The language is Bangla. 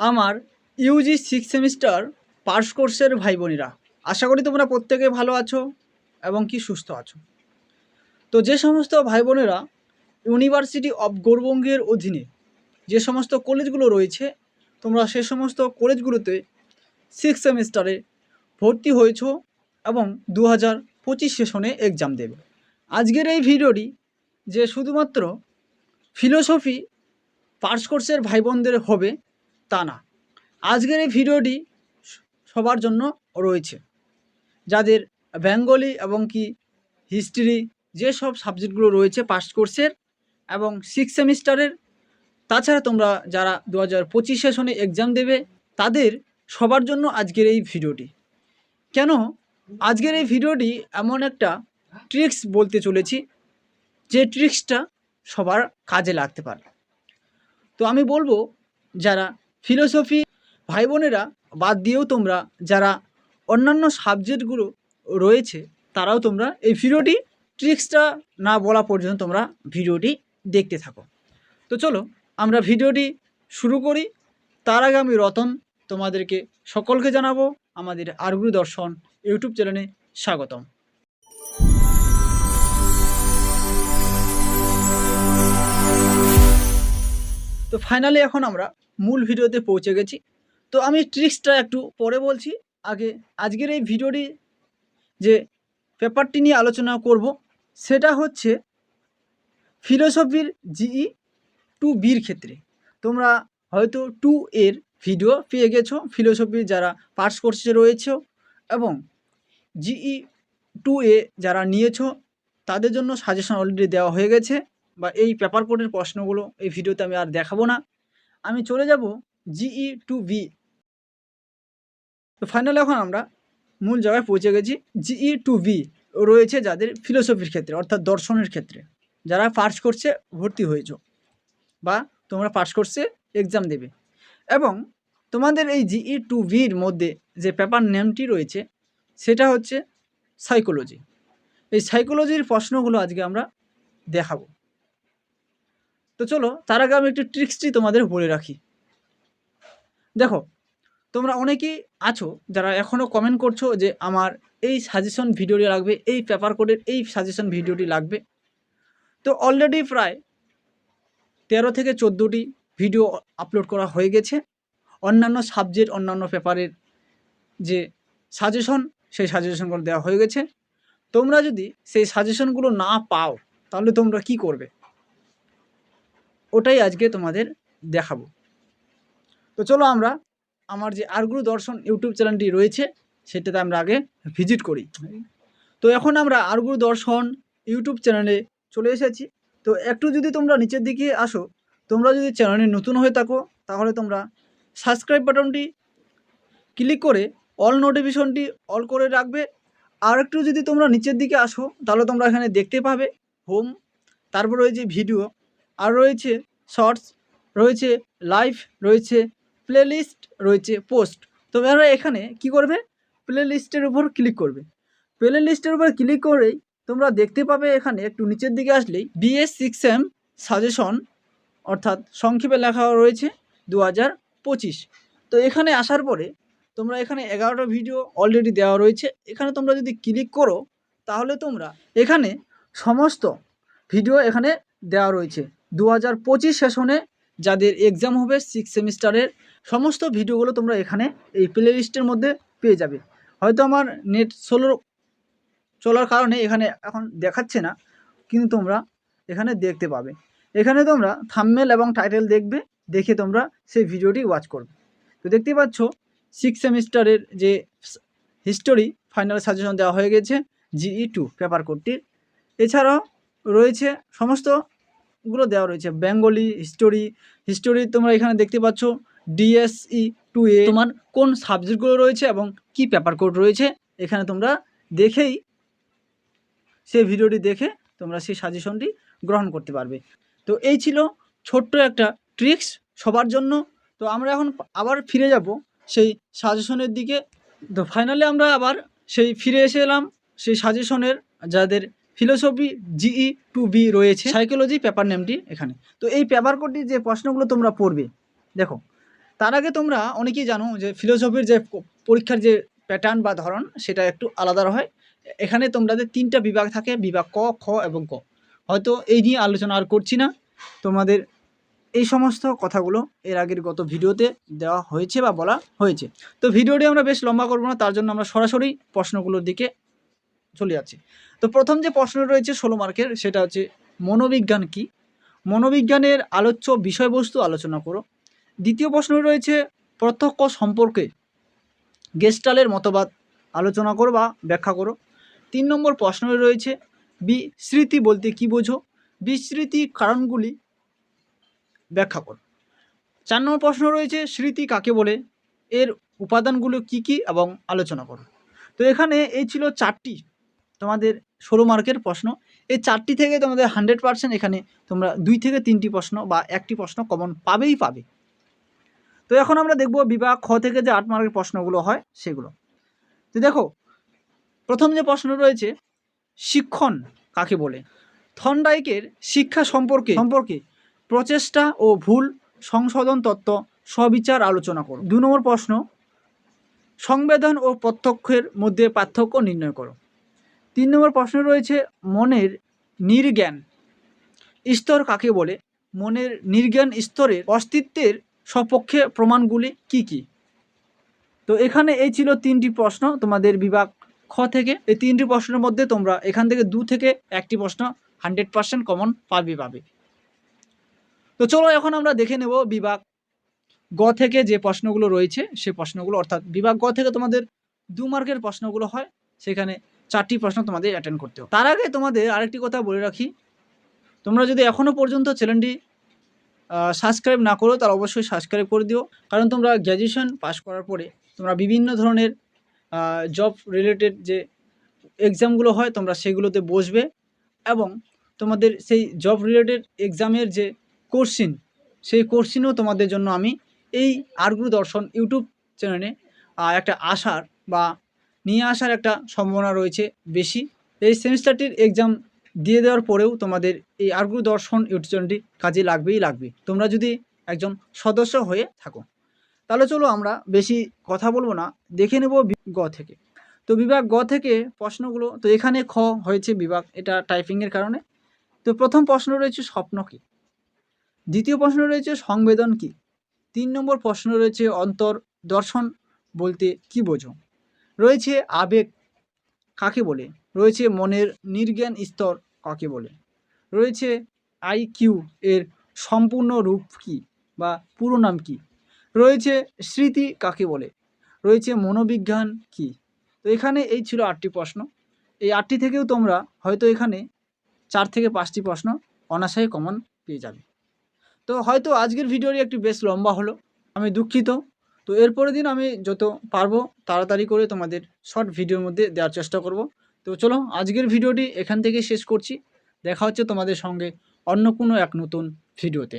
আমার ইউজি সিক্স সেমিস্টার পাস কোর্সের ভাই বোনেরা আশা করি তোমরা প্রত্যেকে ভালো আছো এবং কি সুস্থ আছো। তো যে সমস্ত ভাই বোনেরা ইউনিভার্সিটি অফ গৌরবঙ্গের অধীনে যে সমস্ত কলেজগুলো রয়েছে, তোমরা সে সমস্ত কলেজগুলোতে সিক্স সেমিস্টারে ভর্তি হয়েছো এবং দু হাজার পঁচিশ সেশনে এক্সাম দেবে। আজকের এই ভিডিওটি যে শুধুমাত্র ফিলোসফি পার্স কোর্সের ভাই বোনদের হবে তা না। আজকের এই ভিডিওটি সবার জন্য রয়েছে। যাদের বেঙ্গলি এবং কি হিস্ট্রি যেসব সাবজেক্টগুলো রয়েছে পাস কোর্সের এবং সিক্স সেমিস্টারের, তাছাড়া তোমরা যারা দু হাজার পঁচিশ সেশনে এক্সাম দেবে, তাদের সবার জন্য আজকের এই ভিডিওটি। কেন? আজকের এই ভিডিওটি এমন একটা ট্রিক্স বলতে চলেছি, যে ট্রিক্সটা সবার কাজে লাগতে পারে। তো আমি বলব, যারা ফিলোসফি ভাই বোনেরা বাদ দিয়েও তোমরা যারা অন্যান্য সাবজেক্টগুলো রয়েছে, তারাও তোমরা এই ভিডিওটি ট্রিক্সটা না বলা পর্যন্ত তোমরা ভিডিওটি দেখতে থাকো। তো চলো, আমরা ভিডিওটি শুরু করি। তার আগে আমি রতন তোমাদেরকে সকলকে জানাব আমাদের আরগুরু দর্শন ইউটিউব চ্যানেলে স্বাগতম। তো ফাইনালি এখন আমরা মূল ভিডিওতে পৌঁছে গেছি। তো আমি ট্রিক্সটা একটু পরে বলছি। আগে আজকের এই ভিডিওটি যে পেপারটি নিয়ে আলোচনা করব, সেটা হচ্ছে ফিলোসফির জিই টু বির ক্ষেত্রে। তোমরা হয়তো টু এর ভিডিও পেয়ে গেছো ফিলোসফির যারা পাস কোর্সে রয়েছে এবং জিই টু এ যারা নিয়েছো, তাদের জন্য সাজেশন অলরেডি দেওয়া হয়ে গেছে, বা এই পেপার কোডের প্রশ্নগুলো এই ভিডিওতে আমি আর দেখাবো না। আমি চলে যাব জিই টু বি তো ফাইনালি এখন আমরা মূল জায়গায় পৌঁছে গেছি জিই টু বি রয়েছে যাদের ফিলোসফির ক্ষেত্রে, অর্থাৎ দর্শনের ক্ষেত্রে। যারা পাস করছে, ভর্তি হয়েছ বা তোমরা পাস করছে এক্সাম দেবে। এবং তোমাদের এই জিই টু বির মধ্যে যে পেপার নেমটি রয়েছে, সেটা হচ্ছে সাইকোলজি এই সাইকোলজির প্রশ্নগুলো আজকে আমরা দেখাবো। তো চলো, তার আগে আমি একটু ট্রিক্সটি তোমাদের বলে রাখি। দেখো, তোমরা অনেকেই আছো যারা এখনও কমেন্ট করছ যে আমার এই সাজেশন ভিডিওটি লাগবে, এই পেপার কোডের এই সাজেশন ভিডিওটি লাগবে। তো অলরেডি প্রায় তেরো থেকে চোদ্দোটি ভিডিও আপলোড করা হয়ে গেছে। অন্যান্য সাবজেক্ট অন্যান্য পেপারের যে সাজেশন সেই সাজেশনগুলো দেওয়া হয়ে গেছে। তোমরা যদি সেই সাজেশনগুলো না পাও, তাহলে তোমরা কি করবে? ওটাই আজকে তোমাদের দেখাবো। তো চলো আমরা আমার যে আরগুরু দর্শন ইউটিউব চ্যানেলটি রয়েছে, সেটাতে আমরা আগে ভিজিট করি। তো এখন আমরা আরগুরু দর্শন ইউটিউব চ্যানেলে চলে এসেছি। তো একটু যদি তোমরা নিচের দিকে আসো, তোমরা যদি চ্যানেলে নতুন হয়ে থাকো, তাহলে তোমরা সাবস্ক্রাইব বাটনটি ক্লিক করে অল নোটিফিকেশনটি অল করে রাখবে। আর একটু যদি তোমরা নিচের দিকে আসো, তাহলে তোমরা এখানে দেখতে পাবে। হোম, তারপর রয়েছে ভিডিও আর রয়েছে শর্টস, রয়েছে লাইভ, রয়েছে প্লেলিস্ট, রয়েছে পোস্ট। তোমরা এখানে কি করবে? প্লেলিস্টের উপর ক্লিক করবে। প্লেলিস্টের উপর ক্লিক করেই তোমরা দেখতে পাবে এখানে একটু নিচের দিকে আসলেই বিএস সিক্স এম সাজেশন, অর্থাৎ সংক্ষেপে লেখা রয়েছে দু পঁচিশ। তো এখানে আসার পরে তোমরা এখানে এগারোটা ভিডিও অলরেডি দেওয়া রয়েছে। এখানে তোমরা যদি ক্লিক করো, তাহলে তোমরা এখানে সমস্ত ভিডিও এখানে দেওয়া রয়েছে। দু হাজার পঁচিশ সেশনে যাদের এক্সাম হবে সিক্স সেমিস্টারের, সমস্ত ভিডিওগুলো তোমরা এখানে এই প্লে লিস্টের মধ্যে পেয়ে যাবে। হয়তো আমার নেট সোলো চলার কারণে এখানে এখন দেখাচ্ছে না, কিন্তু তোমরা এখানে দেখতে পাবে। এখানে তোমরা থাম্বনেল এবং টাইটেল দেখবে, দেখে তোমরা সেই ভিডিওটি ওয়াচ করবে। তো দেখতে পাচ্ছ সিক্স সেমিস্টারের যে হিস্টোরি ফাইনাল সাজেশন দেওয়া হয়ে গেছে জিই টু পেপার কোডটির। এছাড়াও রয়েছে সমস্তগুলো দেওয়া রয়েছে। বেঙ্গলি হিস্টোরি হিস্টোরি তোমরা এখানে দেখতে পাচ্ছ। ডিএসই টু এ তোমার কোন সাবজেক্টগুলো রয়েছে এবং কি পেপার কোড রয়েছে, এখানে তোমরা দেখেই সেই ভিডিওটি দেখে তোমরা সেই সাজেশনটি গ্রহণ করতে পারবে। তো এই ছিল ছোট্ট একটা ট্রিক্স সবার জন্য। তো আমরা এখন আবার ফিরে যাব সেই সাজেশনের দিকে। তো ফাইনালি আমরা আবার সেই ফিরে এসে এলাম সেই সাজেশনের যাদের ফিলোসফি, জিই, টু বি রয়েছে। সাইকোলজি পেপার নেমটি এখানে। তো এই পেপার কোডটি যে প্রশ্নগুলো তোমরা পড়বে, দেখো, তার আগে তোমরা অনেকেই জানো যে ফিলোসফির যে পরীক্ষার যে প্যাটার্ন বা ধরন, সেটা একটু আলাদা হয়। এখানে তোমাদের তিনটা বিভাগ থাকে, বিভাগ ক, খ এবং ক হয়তো এই নিয়ে আলোচনা আর করছি না। তোমাদের এই সমস্ত কথাগুলো এর আগের গত ভিডিওতে দেওয়া হয়েছে বা বলা হয়েছে। তো ভিডিওটি আমরা বেশ লম্বা করব না, তার জন্য আমরা সরাসরি প্রশ্নগুলোর দিকে চলে যাচ্ছি। তো প্রথম যে প্রশ্ন রয়েছে ষোলো মার্কের, সেটা হচ্ছে, মনোবিজ্ঞান কি? মনোবিজ্ঞানের আলোচ্য বিষয়বস্তু আলোচনা করো। দ্বিতীয় প্রশ্ন রয়েছে, প্রত্যক্ষ সম্পর্কে গেস্টালের মতবাদ আলোচনা করো বা ব্যাখ্যা করো। তিন নম্বর প্রশ্ন রয়েছে বিস্মৃতি বলতে কি বোঝো? বিস্মৃতি কারণগুলি ব্যাখ্যা করো। চার নম্বর প্রশ্ন রয়েছে, স্মৃতি কাকে বলে? এর উপাদানগুলো কি কি? এবং আলোচনা করো। তো এখানে এই ছিল চারটি তোমাদের ষোলো মার্কের প্রশ্ন। এই চারটি থেকে তোমাদের হান্ড্রেড পার্সেন্ট এখানে তোমরা দুই থেকে তিনটি প্রশ্ন বা একটি প্রশ্ন কমন পাবেই পাবে। তো এখন আমরা দেখব বিভাগ খ থেকে যে আট মার্কের প্রশ্নগুলো হয় সেগুলো। তো দেখো, প্রথম যে প্রশ্ন রয়েছে, শিক্ষণ কাকে বলে? থনডাইকের শিক্ষা সম্পর্কে সম্পর্কে প্রচেষ্টা ও ভুল সংশোধন তত্ত্ব সবিচার আলোচনা করো। দু নম্বর প্রশ্ন, সংবেদন ও প্রত্যক্ষের মধ্যে পার্থক্য নির্ণয় করো। তিন নম্বর প্রশ্ন রয়েছে, মনের নির্জ্ঞান। স্তর কাকে বলে? মনের নির্জ্ঞান স্তরের অস্তিত্বের সপক্ষে প্রমাণগুলি কি কি? তো এখানে এই ছিল তিনটি প্রশ্ন তোমাদের বিভাগ খ থেকে। এই তিনটি প্রশ্নের মধ্যে তোমরা এখান থেকে দু থেকে একটি প্রশ্ন হান্ড্রেড পার্সেন্ট কমন পাবে পাবে। তো চলো এখন আমরা দেখে নেব বিভাগ গ থেকে যে প্রশ্নগুলো রয়েছে, সে প্রশ্নগুলো অর্থাৎ বিভাগ গ থেকে তোমাদের দু মার্কের প্রশ্নগুলো হয়। সেখানে চারটি প্রশ্ন তোমাদের অ্যাটেন্ড করতে হবে। তার আগে তোমাদের আরেকটি কথা বলে রাখি। তোমরা যদি এখনও পর্যন্ত চ্যানেলটি সাবস্ক্রাইব না করো, তাহলে অবশ্যই সাবস্ক্রাইব করে দিও। কারণ তোমরা গ্র্যাজুয়েশন পাস করার পরে তোমরা বিভিন্ন ধরনের জব রিলেটেড যে এক্সামগুলো হয়, তোমরা সেগুলোতে বসবে এবং তোমাদের সেই জব রিলেটেড এক্সামের যে কোর্সিন সেই কোর্সিনও তোমাদের জন্য আমি এই আরগুরু দর্শন ইউটিউব চ্যানেলে একটা আসার বা নিয়ে আসার একটা সম্ভাবনা রয়েছে বেশি। এই সেমিস্টারটির এক্সাম দিয়ে দেওয়ার পরেও তোমাদের এই আরগুরু দর্শন ইউটিউব চ্যানেলটি কাজে লাগবেই লাগবে। তোমরা যদি একজন সদস্য হয়ে থাকো। তাহলে চলো আমরা বেশি কথা বলব না, দেখে নেব গ থেকে। তো বিভাগ গ থেকে প্রশ্নগুলো, তো এখানে খ হয়েছে বিভাগ, এটা টাইপিংয়ের কারণে। তো প্রথম প্রশ্ন রয়েছে স্বপ্ন কী? দ্বিতীয় প্রশ্ন রয়েছে সংবেদন কী? তিন নম্বর প্রশ্ন রয়েছে অন্তর দর্শন বলতে কি বোঝো? রয়েছে আবেগ কাকে বলে? রয়েছে মনের নির্জ্ঞান স্তর কাকে বলে? রয়েছে আইকিউ এর সম্পূর্ণ রূপ কী বা পুরো নাম কী? রয়েছে স্মৃতি কাকে বলে? রয়েছে মনোবিজ্ঞান কী? তো এখানে এই ছিল আটটি প্রশ্ন। এই আটটি থেকেও তোমরা হয়তো এখানে চার থেকে পাঁচটি প্রশ্ন অনায়াসে কমন পেয়ে যাবে। তো হয়তো আজকের ভিডিওটি একটু বেশ লম্বা হলো। আমি দুঃখিত। তো এরপরের দিন আমি যত পারব তাড়াতাড়ি করে তোমাদের শর্ট ভিডিওর মধ্যে দেওয়ার চেষ্টা করব। তো চলো, আজকের ভিডিওটি এখান থেকে শেষ করছি। দেখা হচ্ছে তোমাদের সঙ্গে অন্য কোনো এক নতুন ভিডিওতে